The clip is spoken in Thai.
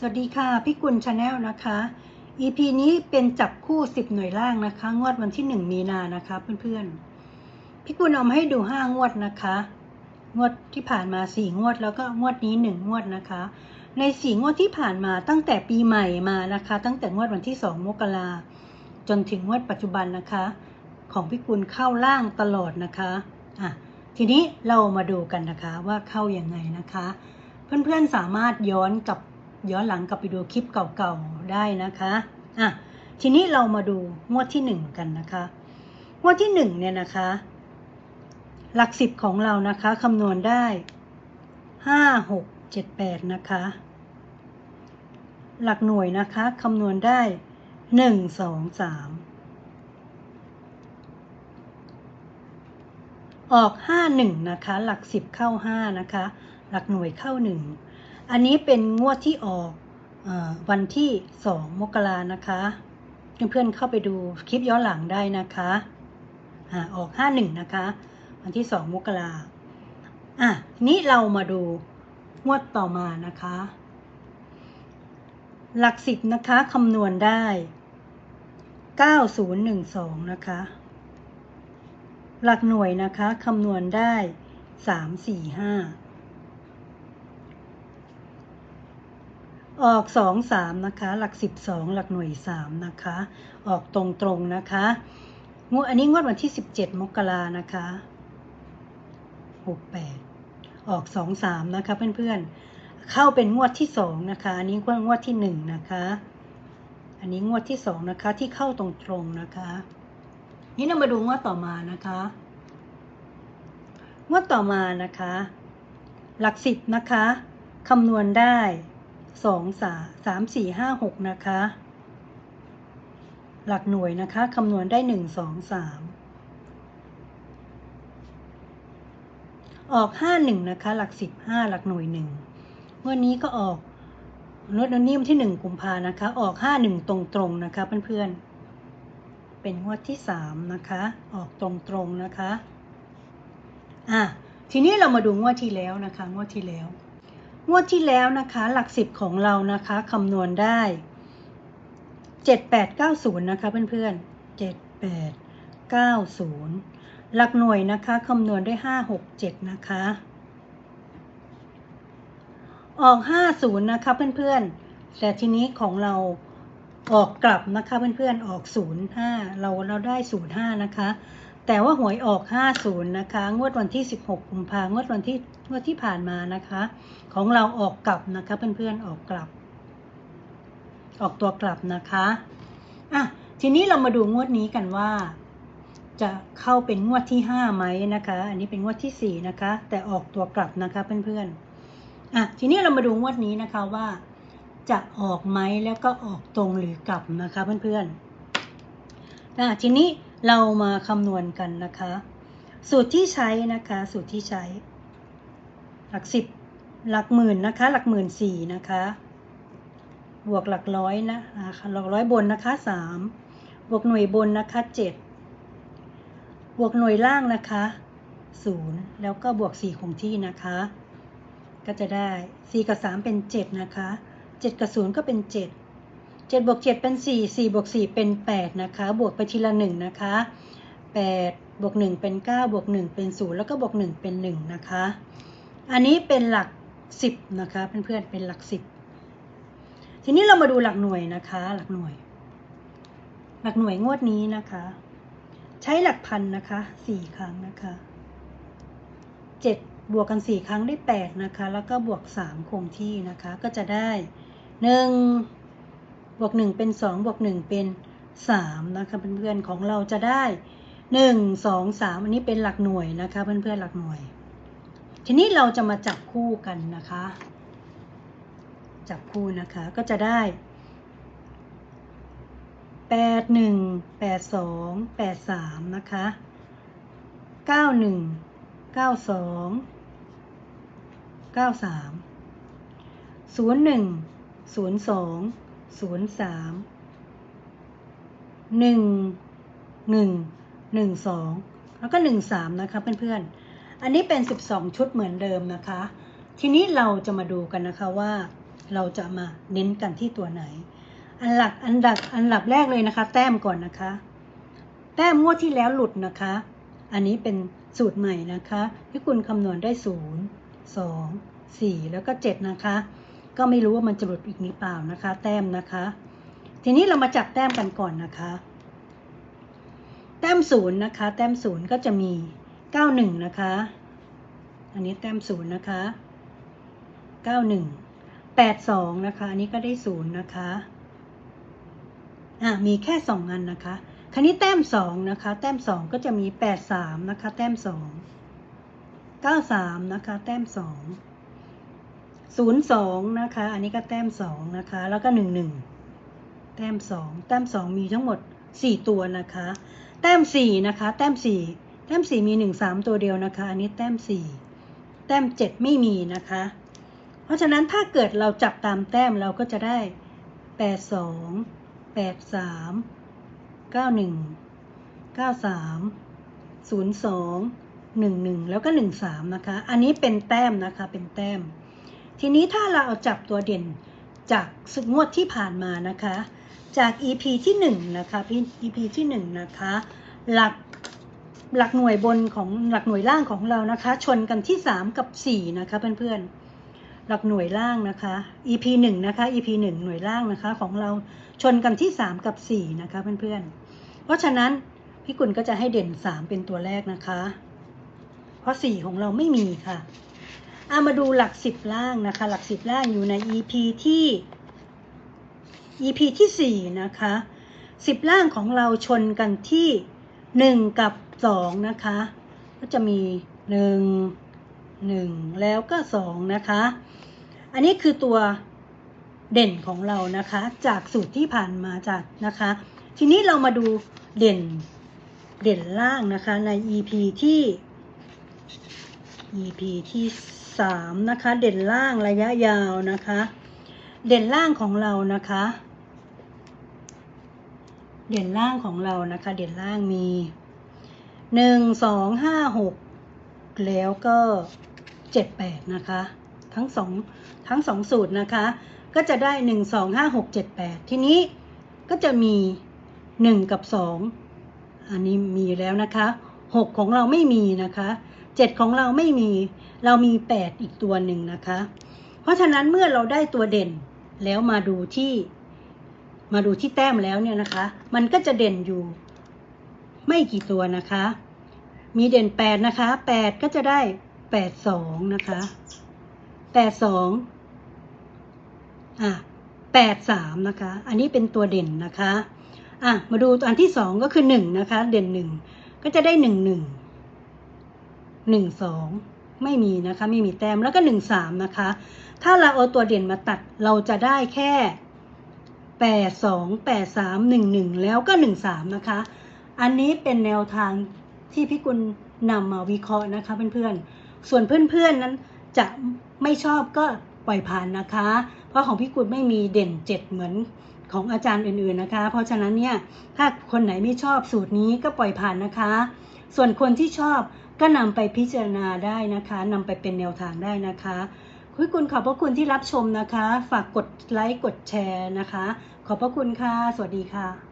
สวัสดีค่ะพี่กุลชาแนลนะคะ EP นี้เป็นจับคู่ 10 หน่วยล่างนะคะ งวดวันที่ 1 มีนานะคะเพื่อนๆพี่กุลเอามาให้ดู 5 งวดนะคะ งวดที่ผ่านมา 4 งวด แล้วก็งวดนี้ 1 งวดนะคะ ใน 4 งวดที่ผ่านมาตั้งแต่ปีใหม่มานะคะ ตั้งแต่งวดวันที่ 2 มกราจนถึงงวดปัจจุบันนะคะ ของพี่กุลเข้าล่างตลอดนะคะอะทีนี้เรามาดูกันนะคะว่าเข้ายังไงนะคะ เพื่อนๆสามารถย้อนกลับ ย้อนหลังกลับไปดูคลิปเก่าๆได้นะคะอะทีนี้เรามาดูงวดที่หนึ่งกันนะคะงวดที่หนึ่งเนี่ยนะคะ หลักสิบของเรานะคะคำนวณได้ห้าหกเจ็ดแปดนะคะ หลักหน่วยนะคะคำนวณได้หนึ่งสองสามออกห้าหนึ่งนะคะ หลักสิบเข้าห้านะคะ หลักหน่วยเข้าหนึ่ง อันนี้เป็นงวดที่ออกอวันที่ 2 มกรานะคะ เพื่อนๆเเข้าไปดูคลิปย้อนหลังได้นะคะอ่าออก 51 นะคะ วันที่ 2 มกราอะนี้เรามาดูงวดต่อมานะคะ หลักสิบนะคะคำนวณได้ 9012 นะคะ หลักหน่วยนะคะคำนวณได้ 345 ออกสองสามนะคะ หลักสิบสองหลักหน่วยสามนะคะ ออกตรงตรงนะคะงวดอันนี้งวดวันที่สิบเจ็ดมกรานะคะหกแปดออกสองสามนะคะเพื่อนๆ เข้าเป็นงวดที่สองนะคะ อันนี้งวดที่หนึ่งนะคะ อันนี้งวดที่สองนะคะที่เข้าตรงตรงนะคะ นี่เรามาดูงวดต่อมานะคะงวดต่อมานะคะ หลักสิบนะคะคำนวณได้ สองสาสามสี่ห้าหกนะคะ หลักหน่วยนะคะคำนวณได้หนึ่งสองสามออกห้าหนึ่งนะคะ หลักสิบห้าหลักหน่วยหนึ่งวันนี้ก็ออกนวดนิ่มที่หนึ่งกุมภานะคะ ออกห้าหนึ่งตรงๆนะคะเพื่อนๆ เป็นงวดที่สามนะคะ ออกตรงๆนะคะ อะ ทีนี้เรามาดูงวดที่แล้วนะคะ งวดที่แล้ว งวดที่แล้วนะคะหลักสิบของเรานะคะคำนวณได้เจ็ดแปดเก้าศูนย์นะคะเพื่อนๆเจ็ดแปดเก้าศูนย์หลักหน่วยนะคะคำนวณได้ห้าหกเจ็ดนะคะ ออกห้าศูนย์นะคะเพื่อนๆแต่ทีนี้ของเราออกกลับนะคะเพื่อนๆออกศูนย์ห้าเราเราได้ศูนย์ห้านะคะ แต่ว่าหวยออกห้าศูนะคะ งวดวันที่สิบหกกุมภางวดวันที่งวดที่ผ่านมานะคะ ของเราออกกลับนะคะ เพื่อนๆออกกลับ ออกตัวกลับนะคะอะทีนี้เรามาดูงวดนี้กันว่า จะเข้าเป็นงวดที่ห้าไหมนะคะ อันนี้เป็นงวดที่สี่นะคะ แต่ออกตัวกลับนะคะเพื่อนๆอะทีนี้เรามาดูงวดนี้นะคะว่า จะออกไหมแล้วก็ออกตรงหรือกลับนะคะเพื่อนๆ ทีนี้เรามาคำนวณกันนะคะ สูตรที่ใช้นะคะ สูตรที่ใช้ หลักสิบหลักหมื่นนะคะ หลักหมื่นสี่นะคะ บวกหลักร้อยนะหลักร้อยบนนะคะสามบวกหน่วยบนนะคะเจ็ดบวกหน่วยล่างนะคะศูนย์แล้วก็บวกสี่คงที่นะคะ ก็จะได้สี่กับสามเป็นเจ็ดนะคะเจ็ดกับศูนย์ก็เป็นเจ็ด เจ็ดบวกเจ็ดเป็นสี่สี่บวกสี่เป็นแปดนะคะ บวกไปทีละหนึ่งนะคะแปดบวกหนึ่งเป็นเก้าบวกหนึ่งเป็นศูนย์แล้วก็บวกหนึ่งเป็นหนึ่งนะคะ อันนี้เป็นหลักสิบนะคะ เพื่อนๆ เป็นหลักสิบทีนี้เรามาดูหลักหน่วยนะคะ หลักหน่วย หลักหน่วยงวดนี้นะคะ ใช้หลักพันนะคะสี่ครั้งนะคะเจ็ดบวกกันสี่ครั้งได้แปดนะคะ แล้วก็บวกสามคงที่นะคะ ก็จะได้หนึ่ง บวก1เป็น2บวก1เป็น3นะคะเพื่อนๆของเราจะได้ 1 2 3 อันนี้เป็นหลักหน่วยนะคะเพื่อนๆหลักหน่วย ทีนี้เราจะมาจับคู่กันนะคะ จับคู่นะคะก็จะได้ 8 1 8 2 8 3นะคะ9 1 9 2 93 01 02 ศูนย์สามหนึ่งหนึ่งหนึ่งสองแล้วก็หนึ่งสามนะคะเพื่อนๆ อันนี้เป็น12ชุดเหมือนเดิมนะคะ ทีนี้เราจะมาดูกันนะคะว่าเราจะมาเน้นกันที่ตัวไหน อันหลักอันดับอันดับแรกเลยนะคะ แต้มก่อนนะคะ แต้มงวดที่แล้วหลุดนะคะ อันนี้เป็นสูตรใหม่นะคะที่คุณคำนวณได้ศูนย์สองสี่แล้วก็เจ็ดนะคะ ก็ไม่รู้ว่ามันจะหลุดอีกหรือเปล่านะคะ แต้มนะคะ ทีนี้เรามาจับแต้มกันก่อนนะคะ แต้มศูนย์นะคะ แต้มศูนย์ก็จะมีเก้าหนึ่งนะคะ อันนี้แต้มศูนย์นะคะเก้าหนึ่งแปดสองนะคะ อันนี้ก็ได้ศูนย์นะคะอะมีแค่สองอันนะคะคราวนี้แต้มสองนะคะ แต้มสองก็จะมีแปดสามนะคะ แต้มสองเก้าสามนะคะ แต้มสอง ศูนย์สองนะคะ อันนี้ก็แต้มสองนะคะ แล้วก็หนึ่งหนึ่งแต้มสองแต้มสองมีทั้งหมดสี่ตัวนะคะ แต้มสี่นะคะ แต้มสี่แต้มสี่มีหนึ่งสามตัวเดียวนะคะ อันนี้แต้มสี่แต้มเจ็ดไม่มีนะคะ เพราะฉะนั้นถ้าเกิดเราจับตามแต้มเราก็จะได้แปดสองแปดสามเก้าหนึ่งเก้าสามศูนย์สองหนึ่งหนึ่งแล้วก็หนึ่งสามนะคะ อันนี้เป็นแต้มนะคะเป็นแต้ม ทีนี้ถ้าเราเอาจับตัวเด่นจากสุดงวดที่ผ่านมานะคะ จาก EP ที่หนึ่งนะคะ EP ที่หนึ่งนะคะหลักหลักหน่วยบนของหลักหน่วยล่างของเรานะคะ ชนกันที่สามกับสี่นะคะเพื่อนๆหลักหน่วยล่างนะคะ EP หนึ่งนะคะ EP หนึ่งหน่วยล่างนะคะของเราชนกันที่สามกับสี่นะคะเพื่อนๆ เพราะฉะนั้นพี่กุลก็จะให้เด่นสามเป็นตัวแรกนะคะ เพราะสี่ของเราไม่มีค่ะ เอามาดูหลักสิบล่างนะคะ หลักสิบล่างอยู่ใน EP ที่ EP ที่สี่นะคะสิบล่างของเราชนกันที่หนึ่งกับสองนะคะ ก็จะมีหนึ่งหนึ่งแล้วก็สองนะคะ อันนี้คือตัวเด่นของเรานะคะ จากสูตรที่ผ่านมาจากนะคะ ทีนี้เรามาดูเด่นเด่นล่างนะคะใน EP ที่ EP ที่ สามนะคะ เด่นล่างระยะยาวนะคะ เด่นล่างของเรานะคะ เด่นล่างของเรานะคะ เด่นล่างมีหนึ่งสองห้าหกแล้วก็เจ็ดแปดนะคะ ทั้งสองทั้งสองสูตรนะคะ ก็จะได้หนึ่งสองห้าหกเจ็ดแปดทีนี้ก็จะมีหนึ่งกับสองอันนี้มีแล้วนะคะหกของเราไม่มีนะคะ เจ็ดของเราไม่มีเรามีแปดอีกตัวหนึ่งนะคะ เพราะฉะนั้นเมื่อเราได้ตัวเด่นแล้วมาดูที่ มาดูที่แต้มแล้วเนี่ยนะคะ มันก็จะเด่นอยู่ ไม่กี่ตัวนะคะ มีเด่นแปดนะคะแปดก็จะได้แปดสองนะคะแปดสองอะแปดสามนะคะ อันนี้เป็นตัวเด่นนะคะอะมาดูอันที่สองก็คือหนึ่งนะคะ เด่นหนึ่งก็จะได้หนึ่งหนึ่ง หนึ่งสองไม่มีนะคะ ไม่มีแต้มแล้วก็หนึ่งสามนะคะ ถ้าเราเอาตัวเด่นมาตัดเราจะได้แค่แปดสองแปดสามหนึ่งหนึ่งแล้วก็หนึ่งสามนะคะ อันนี้เป็นแนวทางที่พี่กุลนำมาวิเคราะห์นะคะเพื่อนๆ ส่วนเพื่อนๆนั้นจะไม่ชอบก็ปล่อยผ่านนะคะ เพราะของพี่กุลไม่มีเด่นเจ็ดเหมือน ของอาจารย์อื่นๆนะคะ เพราะฉะนั้นเนี่ยถ้าคนไหนไม่ชอบสูตรนี้ก็ปล่อยผ่านนะคะ ส่วนคนที่ชอบก็นำไปพิจารณาได้นะคะนำไปเป็นแนวทางได้นะคะคุยคุณขอบพระคุณที่รับชมนะคะ ฝากกดไลค์กดแชร์นะคะ ขอบพระคุณค่ะ สวัสดีค่ะ